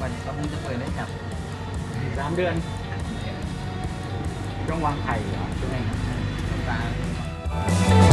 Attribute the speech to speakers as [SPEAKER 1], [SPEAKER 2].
[SPEAKER 1] วันก็มึเพิ่งจะเปิดได้จับ
[SPEAKER 2] สามเดือน ต้องวางไข่เหรอใช่ไหมครับ
[SPEAKER 1] ต้องตา